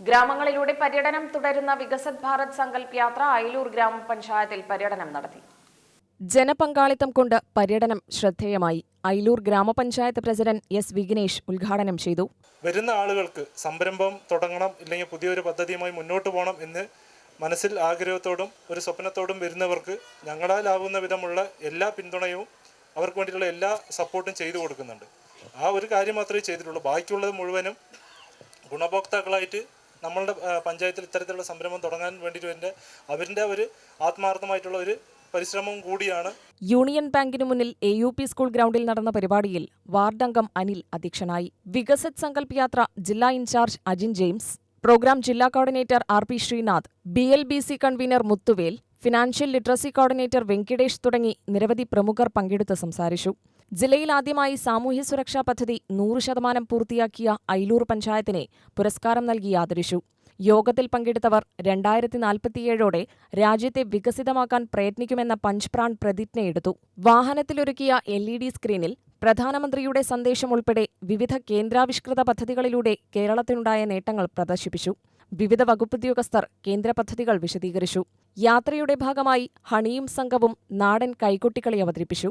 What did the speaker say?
ഗ്രാമങ്ങളിലൂടെ പര്യടനം തുടരുന്ന വികസത് ഭാരത് സങ്കൽപ് യാത്ര അയലൂർ ഗ്രാമപഞ്ചായത്തിൽ പര്യടനം നടത്തി. ജനപങ്കാളിത്തം കൊണ്ട് പര്യടനം ശ്രദ്ധേയമായി. അയിലൂർ ഗ്രാമപഞ്ചായത്ത് പ്രസിഡന്റ് എസ് വിഘ്നേഷ് ഉദ്ഘാടനം ചെയ്തു. വരുന്ന ആളുകൾക്ക് സംരംഭം തുടങ്ങണം ഇല്ലെങ്കിൽ പുതിയൊരു പദ്ധതിയുമായി മുന്നോട്ട് പോകണം എന്ന് മനസ്സിൽ ആഗ്രഹത്തോടും ഒരു സ്വപ്നത്തോടും വരുന്നവർക്ക് ഞങ്ങളാലാവുന്ന വിധമുള്ള എല്ലാ പിന്തുണയും അവർക്ക് വേണ്ടിയിട്ടുള്ള എല്ലാ സപ്പോർട്ടും ചെയ്തു കൊടുക്കുന്നുണ്ട്. ആ ഒരു കാര്യം മാത്രമേ ചെയ്തിട്ടുള്ളൂ. ബാക്കിയുള്ളത് മുഴുവനും ഗുണഭോക്താക്കളായിട്ട് നമ്മളുടെ പഞ്ചായത്തിൽ ഇത്തരത്തിലുള്ള സംരംഭം തുടങ്ങാൻ വേണ്ടിയിട്ട് എന്റെ അവരുടെ ഒരു ആത്മാർത്ഥമായിട്ടുള്ള ഒരു പരിശ്രമം കൂടിയാണ്. യൂണിയൻ ബാങ്കിന് മുന്നിൽ എ യു പി സ്കൂൾ ഗ്രൗണ്ടിൽ നടന്ന പരിപാടിയിൽ വാർഡംഗം അനിൽ അധ്യക്ഷനായി. വികസത് സങ്കല്പ് യാത്ര ജില്ലാ in charge Ajin James. Programme ജില്ലാ coordinator R P Sreenath. B L B C convener Muthuvel. Financial literacy coordinator Venkitesh തുടങ്ങി നിരവധി പ്രമുഖർ പങ്കെടുത്ത് സംസാരിച്ചു. ജില്ലയിൽ ആദ്യമായി സാമൂഹ്യ സുരക്ഷാ പദ്ധതി നൂറ് ശതമാനം പൂർത്തിയാക്കിയ ഐലൂർ പഞ്ചായത്തിനെ പുരസ്കാരം നൽകി ആദരിച്ചു. യോഗത്തിൽ പങ്കെടുത്തവർ രണ്ടായിരത്തി നാൽപ്പത്തിയേഴോടെ രാജ്യത്തെ വികസിതമാക്കാൻ പ്രയത്നിക്കുമെന്ന പഞ്ച്പ്രാൺ പ്രതിജ്ഞയെടുത്തു വാഹനത്തിലൊരുക്കിയ എൽ ഇ ഡി സ്ക്രീനിൽ പ്രധാനമന്ത്രിയുടെ സന്ദേശം ഉൾപ്പെടെ വിവിധ കേന്ദ്രാവിഷ്കൃത പദ്ധതികളിലൂടെ കേരളത്തിനുണ്ടായ നേട്ടങ്ങൾ പ്രദർശിപ്പിച്ചു. വിവിധ വകുപ്പുദ്യോഗസ്ഥർ കേന്ദ്ര പദ്ധതികൾ വിശദീകരിച്ചു. യാത്രയുടെ ഭാഗമായി ഹണിയും സംഘവും നാടൻ കൈകൊട്ടിക്കളി അവതരിപ്പിച്ചു.